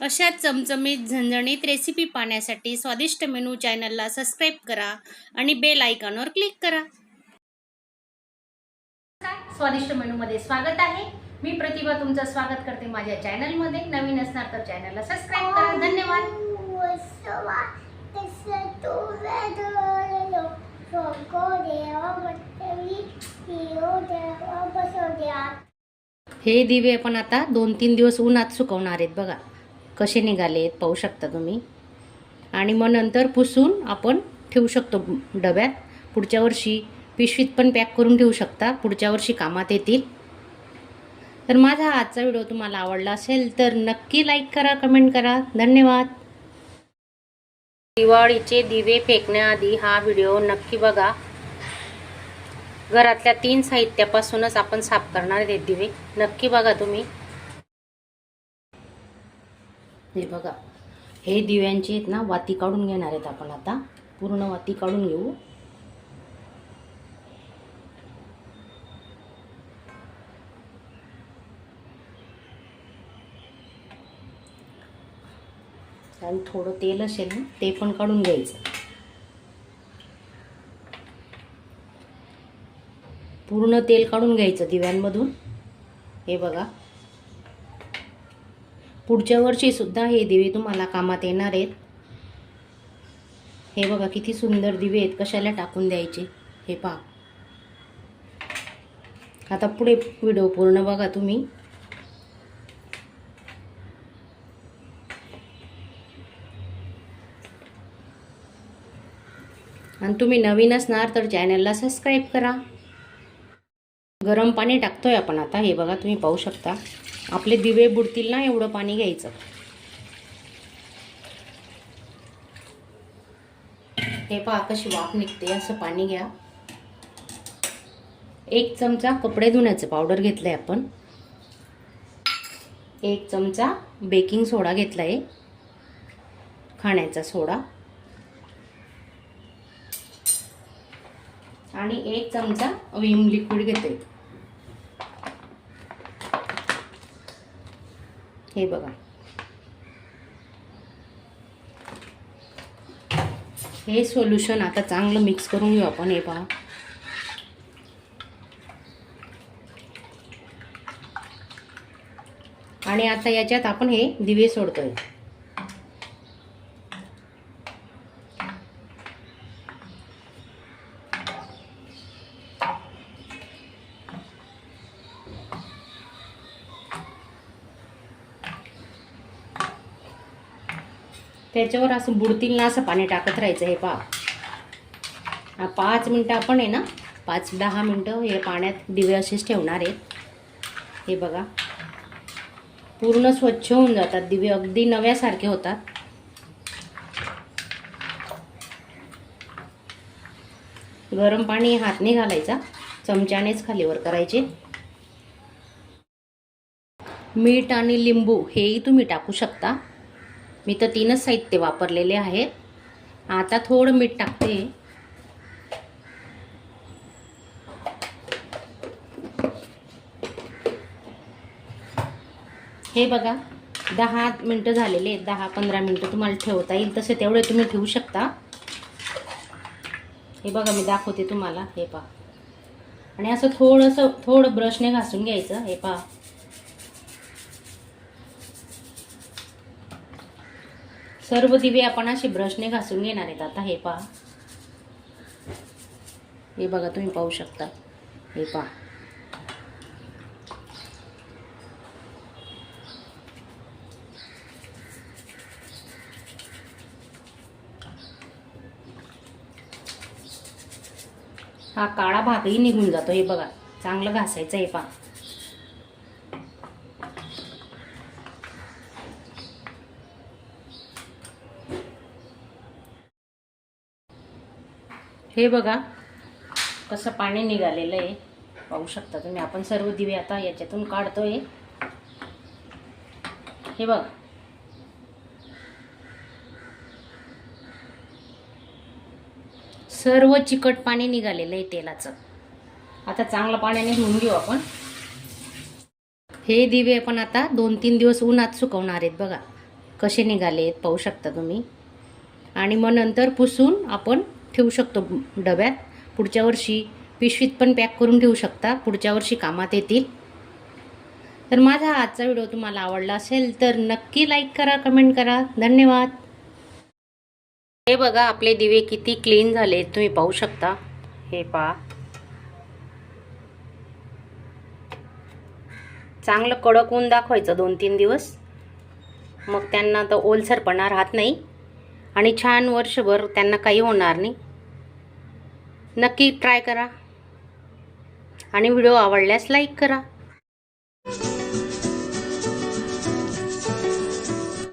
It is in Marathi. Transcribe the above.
अशा चमचमीत झणझणीत रेसिपी पाहण्यासाठी स्वादिष्ट मेनू चॅनलला सबस्क्राईब करा आणि बेल आयकॉनवर क्लिक करा. स्वादिष्ट मेनूमध्ये स्वागत आहे. मी प्रतिभा तुमचं स्वागत करते माझ्या चॅनलमध्ये नवीन असणार तर चॅनलला सबस्क्राईब करा. धन्यवाद. हे दिवे आपण आता दोन तीन दिवस उन्हात सुकवणार आहेत बघा. कसे निघाले आहेत पाहू शकता तुम्ही. आणि मग नंतर पुसून आपण ठेवू शकतो डब्यात. पुढच्या वर्षी पिशवीत पण पॅक करून ठेवू शकता. पुढच्या वर्षी कामात येतील. तर माझा आजचा व्हिडिओ तुम्हाला आवडला असेल तर नक्की लाईक करा कमेंट करा. धन्यवाद. दिवाळीचे दिवे फेकण्याआधी हा व्हिडिओ नक्की बघा. घरातल्या तीन साहित्यापासूनच आपण साफ करणार आहेत दिवे. नक्की बघा तुम्ही. हे बघा. हे दिव्यांची आहेत ना वाती काढून घेणार आहेत आपण आता. पूर्ण वाती काढून घेऊ. आणि थोडं तेल असेल ना ते पण काढून घ्यायचं. पूर्ण तेल काढून घ्यायचं दिव्यांमधून. हे बघा. पुढच्या वर्षीसुद्धा हे दिवे तुम्हाला कामात येणार आहेत. हे बघा किती सुंदर दिवे आहेत. कशाला टाकून द्यायचे? हे पहा. आता पुढे व्हिडिओ पूर्ण बघा तुम्ही. आणि तुम्ही नवीन असणार तर चॅनलला सबस्क्राईब करा. गरम पाणी टाकतोय आपण आता. हे बघा तुम्ही पाहू शकता. आपले दिवे बुडतील ना एवढं पाणी घ्यायचं. हे पहा कशी वाफ निघते असं पाणी घ्या. एक चमचा कपडे धुण्याचं पावडर घेतलंय आपण. एक चमचा बेकिंग सोडा घेतलाय. खाण्याचा सोडा आणि एक चमचा विम लिक्विड घेते हे बघा. हे सोल्युशन आता चांगलं मिक्स करून घेऊ आपण हे पहा. आणि आता याच्यात आपण हे दिवे सोडतोय. त्याच्यावर असं बुडतील ना असं पाणी टाकत राहायचं हे पहा. पाच मिनटं आपण आहे ना पाच दहा मिनटं हे पाण्यात दिवे असेच ठेवणार आहेत हे बघा. पूर्ण स्वच्छ होऊन जातात. दिवे अगदी नव्यासारखे होतात. गरम पाणी हातने घालायचा. चमच्यानेच खालीवर करायचे. मीठ आणि लिंबू हेही तुम्ही टाकू शकता. मी तर तीनच साहित्य वापरलेले आहेत. आता थोडं मीठ टाकते. हे बघा दहा मिनटं झालेले आहेत. दहा पंधरा मिनटं तुम्हाला ठेवता येईल. तसे तेवढे तुम्ही ठेवू शकता. हे बघा मी दाखवते तुम्हाला. हे पहा. आणि असं थोडंसं थोडं ब्रशने घासून घ्यायचं. हे पहा. सर्व दिवे आपण असे ब्रशने घासून घेणार आहेत. आता हे पहा. हे बघा तुम्ही पाहू शकता. हे पहा. हा काळा भागही निघून जातो. हे बघा चांगलं घासायचं हे पहा. हे बघा कसं पाणी निघालेलं आहे. पाहू शकता तुम्ही आपण सर्व दिवे आता याच्यातून काढतोय. हे बघा. सर्व चिकट पाणी निघालेलं आहे तेलाचं. आता चांगलं पाण्याने धुवून घेऊ आपण. हे दिवे आपण आता दोन तीन दिवस उन्हात सुकवणार आहेत बघा. कसे निघाले आहेत पाहू शकता तुम्ही. आणि मग नंतर पुसून आपण ठेवू शकतो डब्यात. पुढच्या वर्षी पिशवीत पण पॅक करून ठेवू शकता. पुढच्या वर्षी कामात येतील. तर माझा आजचा व्हिडिओ तुम्हाला आवडला असेल तर नक्की लाईक करा कमेंट करा. धन्यवाद. हे बघा आपले दिवे किती क्लीन झाले. तुम्ही पाहू शकता. हे पहा. चांगलं कडक ऊन दाखवायचं दोन तीन दिवस. मग त्यांना तर ओलसरपणा राहत नाही. आणि छान वर्षभर त्यांना काही होणार नाही. नक्की ट्राय करा. आणि व्हिडिओ आवडल्यास लाईक करा.